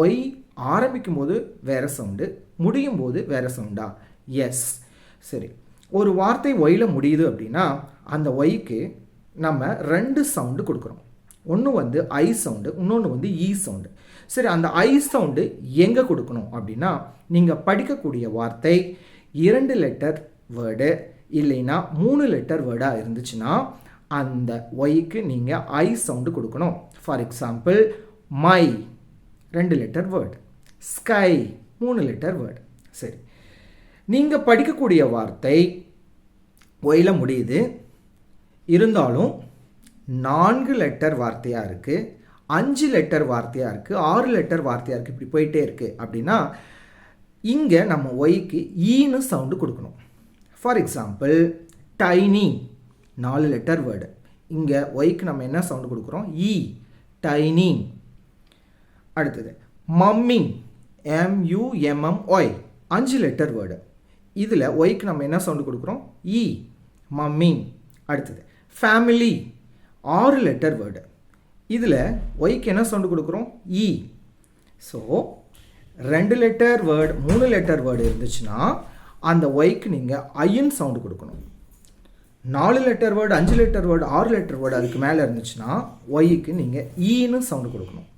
Y ஆரம்பிக்கும் போது வேறு சவுண்டு முடியும் போது வேறு சவுண்டா எஸ் சரி. ஒரு வார்த்தை ஒயில் முடியுது அப்படின்னா அந்த ஒய்க்கு நம்ம ரெண்டு சவுண்டு கொடுக்குறோம். ஒன்று வந்து ஐ சவுண்டு இன்னொன்று வந்து e இ சவுண்டு சரி அந்த ஐ சவுண்டு எங்கே கொடுக்கணும் அப்படின்னா நீங்கள் படிக்கக்கூடிய வார்த்தை இரண்டு லெட்டர் வேர்டு இல்லைன்னா மூணு லெட்டர் வேர்டாக இருந்துச்சுன்னா அந்த ஒய்க்கு நீங்கள் ஐ சவுண்டு கொடுக்கணும். ஃபார் எக்ஸாம்பிள் மை ரெண்டு லெட்டர் வேர்டு ஸ்கை மூணு லெட்டர் வேர்டு சரி. நீங்கள் படிக்கக்கூடிய வார்த்தை ஒயில முடியுது. இருந்தாலும் நான்கு லெட்டர் வார்த்தையாக இருக்குது அஞ்சு லெட்டர் வார்த்தையாக இருக்குது ஆறு லெட்டர் வார்த்தையாக இருக்குது இப்படி போயிட்டே இருக்குது அப்படின்னா இங்கே நம்ம ஒய்க்கு ஈன்னு சவுண்டு கொடுக்கணும். ஃபார் எக்ஸாம்பிள் டைனி நாலு லெட்டர் வேர்டு இங்கே ஒய்க்கு நம்ம என்ன சவுண்டு கொடுக்குறோம்? இ e, டைனிங் அடுத்தது mumming M U M M Y அஞ்சு லெட்டர் வேர்டு இதில் ஒய்க்கு நம்ம என்ன சவுண்டு கொடுக்குறோம்? இ e, மம்மிங் அடுத்தது ஃபேமிலி ஆறு லெட்டர் வேர்டு இதில் ஒய்க்கு என்ன சவுண்டு கொடுக்குறோம்? E e. ஸோ ரெண்டு லெட்டர் வேர்டு மூணு லெட்டர் வேர்டு இருந்துச்சுன்னா அந்த ஒய்க்கு நீங்கள் ஐயன் சவுண்டு கொடுக்கணும். நாலு லெட்டர் வேர்டு அஞ்சு லெட்டர் வேர்டு ஆறு லெட்டர் வேர்டு அதுக்கு மேலே இருந்துச்சுன்னா ஒய்க்கு நீங்கள் ஈன்னு e சவுண்டு கொடுக்கணும்.